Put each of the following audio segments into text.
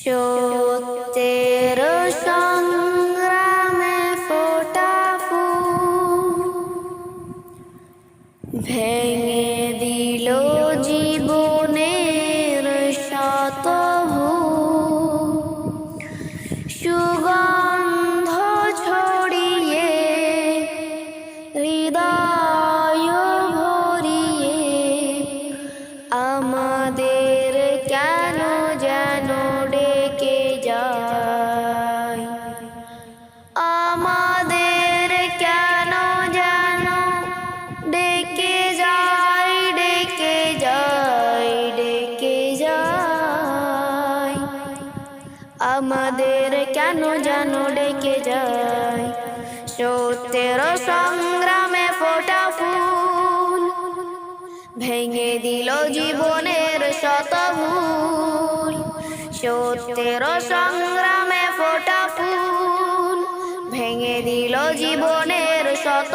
সত্যের সংগ্রামে ফোটা ফুল ভেঙে দিল কেন যেন ডেকে যায়। সত্যের সংগ্রামে ফোটা ফুল। ভেঙে দিল জীবনের শত ভুল সত্যের সংগ্রামে ফোটা ফুল। ভেঙে দিল জীবনের শত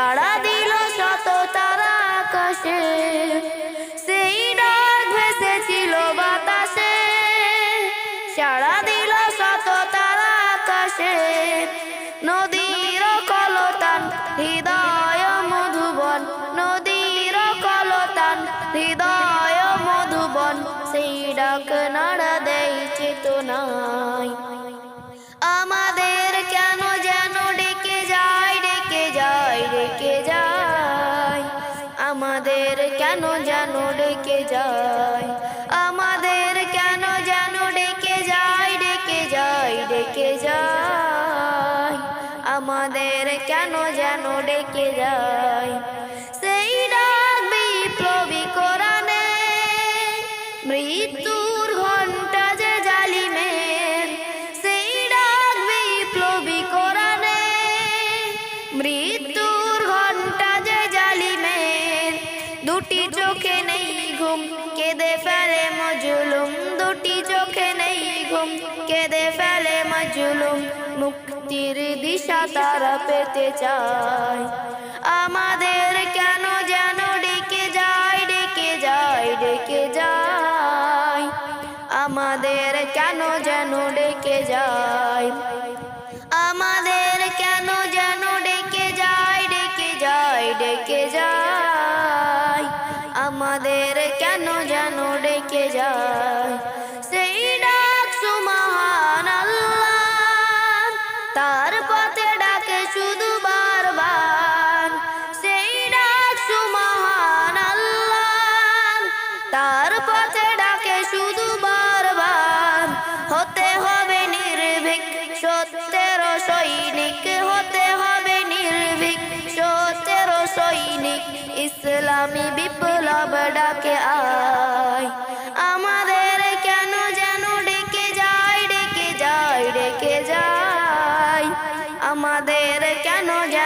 সাড়া দিল শত তারা আকাশে। সেই ডাক ভেসেছিল বাতাসে। সাড়া দিল শত তারা আকাশে। নদীর কলতান, হৃদয় মধুবন। নদীর কলতান, হৃদয় মধুবন। সেই ডাক নাড়া দেয় চেতনায়। আমাদের কেন যেন ডেকে যায়? আমাদের কেন যেন ডেকে যায় ডেকে যায় ডেকে যায়? আমাদের কেন যেন ডেকে যায়? সেই ডাক বিপ্লবী কোরআনে মৃত্যুর দুটি চোখে নেই ঘুম, কেঁদে ফেলে মজুলুম। দুটি চোখে নেই ঘুম, কেঁদে ফেলে মজুলুম। মুক্তির দিশা তারা পেতে চায়। আমাদের কেন যেন ডেকে যায় ডেকে যায় ডেকে যায়। আমাদের কেন যেন ডেকে যায়। আমাদের কেন যেন ডেকে যায় ডেকে যায় ডেকে যায়। তার পথে ডাকে শুধু বারবার। সেই ডাক সুমহান আল্লাহ। তার পথে ডাকে শুধু বারবার। হতে হবে নির্ভীক, সত্যের সৈনিক। হতে হবে নির্ভীক, সত্যের সৈনিক। ইসলামী বিপ্লব ডাকে আয়। আমাদের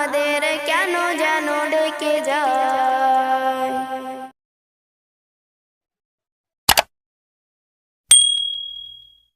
আমাদের